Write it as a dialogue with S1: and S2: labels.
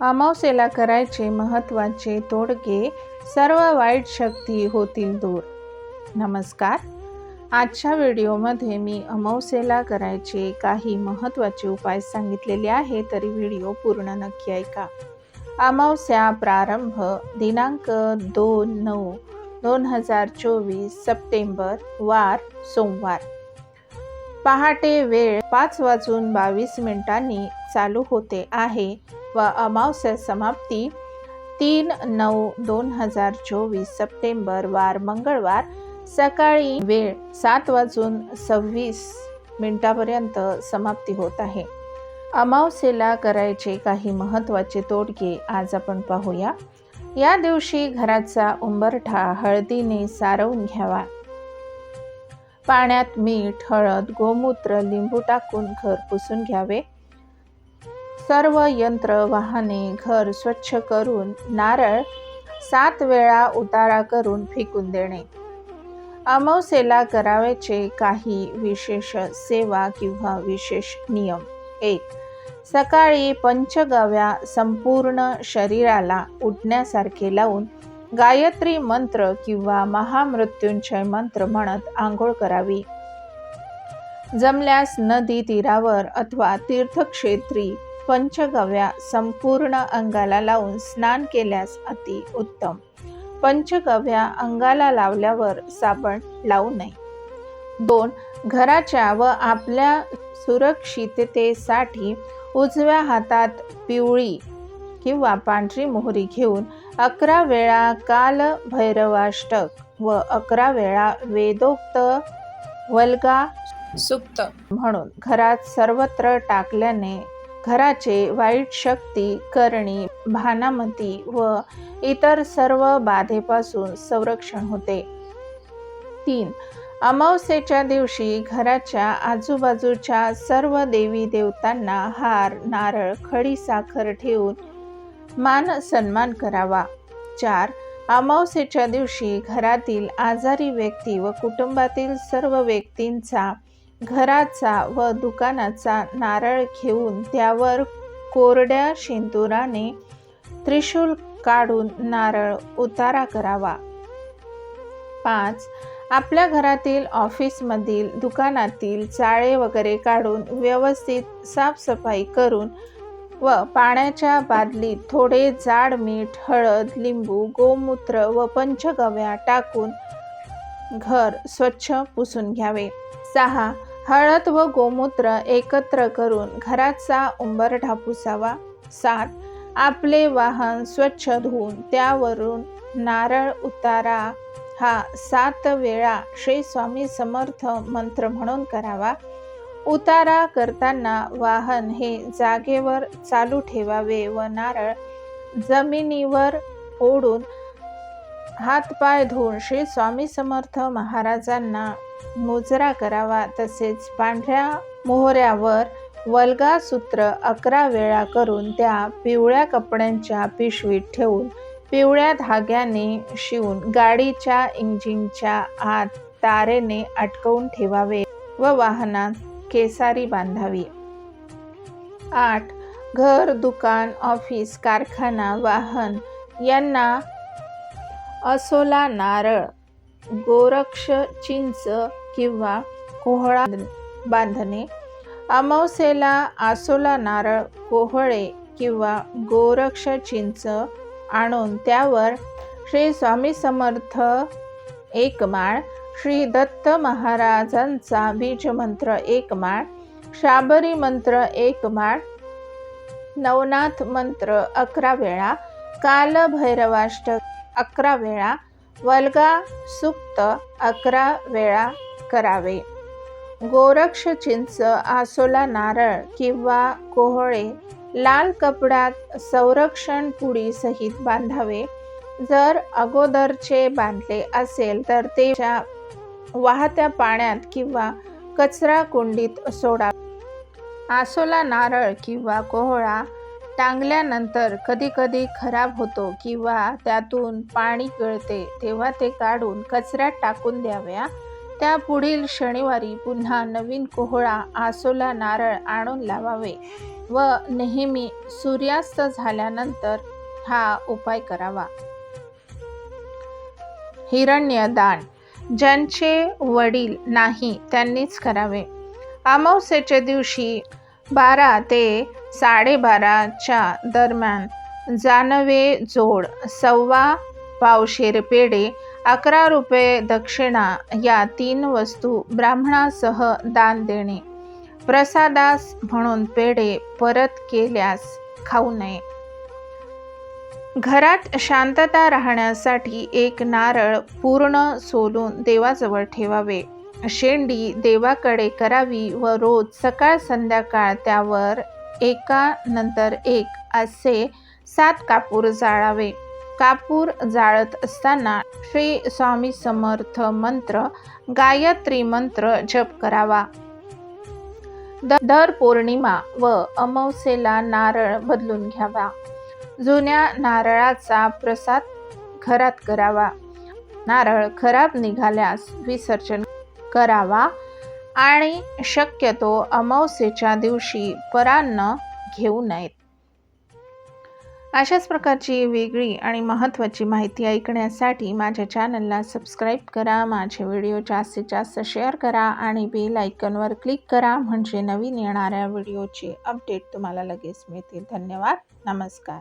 S1: अमावस्येला करायचे महत्त्वाचे तोडगे सर्व वाईट शक्ती होतील दूर. नमस्कार. आजच्या व्हिडिओमध्ये मी अमावस्येला करायचे काही महत्त्वाचे उपाय सांगितलेले आहे तरी व्हिडिओ पूर्ण नक्की ऐका. अमावस्या प्रारंभ दिनांक दोन नऊ दोन हजार चोवीस सप्टेंबर वार सोमवार. पहाटे वेळ पाच वाजून बावीस मिनिटांनी चालू होते आहे. व अमावस्या समाप्ती तीन नऊ दोन हजार चोवीस सप्टेंबर वार मंगळवार सकाळी वेळ सात वाजून सव्वीस मिनिटापर्यंत समाप्ती होत आहे. अमावस्येला करायचे काही महत्त्वाचे तोडगे आज आपण पाहूया. या दिवशी घराचा उंबरठा हळदीने सारवून घ्यावा. पाण्यात मीठ हळद गोमूत्र लिंबू टाकून घर पुसून घ्यावे. सर्व यंत्र वाहने घर स्वच्छ करून नारळ सात वेळा उतारा करून फेकून देणे. अमावसेला करावयाचे काही विशेष सेवा किंवा विशेष नियम. एक सकाळी पंचगव्या संपूर्ण शरीराला उठण्यासारखे लावून गायत्री मंत्र किंवा महामृत्युंजय मंत्र म्हणत आंघोळ करावी. जमल्यास नदी तीरावर अथवा तीर्थक्षेत्री पंचगव्या संपूर्ण अंगाला लावून स्नान केल्यास अति उत्तम. पंचगव्या अंगाला लावल्यावर साबण लावू नये. दोन घराच्या व आपल्या सुरक्षिततेसाठी उजव्या हातात पिवळी किंवा पांढरी मोहरी घेऊन अकरा वेळा काल भैरवाष्टक व अकरा वेळा वेदोक्त वल्गा सुक्त. म्हणून घरात सर्वत्र टाकल्याने घराचे वाईट शक्ती करणी भानामती व इतर सर्व बाधेपासून संरक्षण होते. तीन अमावस्येच्या दिवशी घराच्या आजूबाजूच्या सर्व देवी देवतांना हार नारळ खडी साखर ठेवून मान सन्मान करावा. चार अमावस्येच्या दिवशी घरातील आजारी व्यक्ती व कुटुंबातील सर्व व्यक्तींचा घराचा व दुकानाचा नारळ घेऊन त्यावर कोरड्या शेंदुराने त्रिशूल काढून नारळ उतारा करावा. पाच. आपल्या घरातील ऑफिसमधील दुकानातील चाळे वगैरे काढून व्यवस्थित साफसफाई करून व पाण्याच्या बादलीत थोडे जाड मीठ हळद लिंबू गोमूत्र व पंचगव्या टाकून घर स्वच्छ पुसून घ्यावे. सहा हळद व गोमूत्र एकत्र करून घराचा उंबरठा पुसावा सात आपले वाहन स्वच्छ धुवून त्यावरून नारळ उतारा. हा सात वेळा श्री स्वामी समर्थ मंत्र म्हणून करावा. उतारा करताना वाहन हे जागेवर चालू ठेवावे व नारळ जमिनीवर ओढून हातपाय धुवून श्री स्वामी समर्थ महाराजांना मुजरा करावा. तसेच पांढऱ्या मोहऱ्यावर वल्गा सूत्र अकरा वेळा करून त्या पिवळ्या कपड्यांच्या पिशवीत ठेवून पिवळ्या धाग्याने शिवून गाडीच्या इंजिनच्या आत तारेने अटकवून ठेवावे व वाहनात केसारी बांधावी. आठ. घर दुकान ऑफिस कारखाना वाहन यांना असोला नारळ गोरक्ष चिंच किंवा कोहळा बांधणे अमावस्येला आसोला नारळ कोहळे किंवा गोरक्ष चिंच आणून त्यावर श्री स्वामी समर्थ एक माळ श्री दत्त महाराजांचा बीजमंत्र एक माळ शाबरी मंत्र एक माळ नवनाथ मंत्र अकरा वेळा कालभैरवाष्टक अकरा वेळा वल्गा सुक्त अकरा वेळा करावे. गोरक्ष चिंच आसोला नारळ किंवा कोहळे लाल कपड्यात संरक्षण पुडीसहित बांधावे. जर अगोदरचे बांधले असेल तर ते वाहत्या पाण्यात किंवा कचरा कुंडीत सोडा आसोला नारळ किंवा कोहळा टांगल्यानंतर कधीकधी खराब होतो किंवा त्यातून पाणी गळते तेव्हा ते काढून कचऱ्यात टाकून द्याव्या. त्या पुढील शनिवारी पुन्हा नवीन कोहळा आसोला नारळ आणून लावावे व नेहमी सूर्यास्त झाल्यानंतर हा उपाय करावा. हिरण्यदान. ज्यांचे वडील नाही त्यांनीच करावे. अमावस्येच्या दिवशी बारा ते साडेबाराच्या दरम्यान जानवे जोड सव्वा पावशेर पेढे अकरा रुपये दक्षिणा या तीन वस्तू ब्राह्मणासह दान देणे. प्रसादास म्हणून पेढे परत केल्यास खाऊ नये. घरात शांतता राहण्यासाठी एक नारळ पूर्ण सोलून देवाजवळ ठेवावे. शेंडी देवाकडे करावी व रोज सकाळ संध्याकाळ त्यावर एकानंतर एक असे सात कापूर जाळावे. कापूर जाळत असताना श्री स्वामी समर्थ मंत्र गायत्री मंत्र जप करावा. द- दर पौर्णिमा व अमावस्येला नारळ बदलून घ्यावा. जुन्या नारळाचा प्रसाद घरात करावा. नारळ खराब निघाल्यास विसर्जन करावा. आणि शक्यतो अमावस्येच्या दिवशी परान्न घेऊ नयेत. अशाच प्रकारची वेगळी आणि महत्त्वाची माहिती ऐकण्यासाठी माझ्या चॅनलला सबस्क्राईब करा माझे व्हिडिओ जास्तीत जास्त शेअर करा आणि बेल आयकनवर क्लिक करा म्हणजे नवीन येणाऱ्या व्हिडिओचे अपडेट तुम्हाला लगेच मिळतील. धन्यवाद. नमस्कार.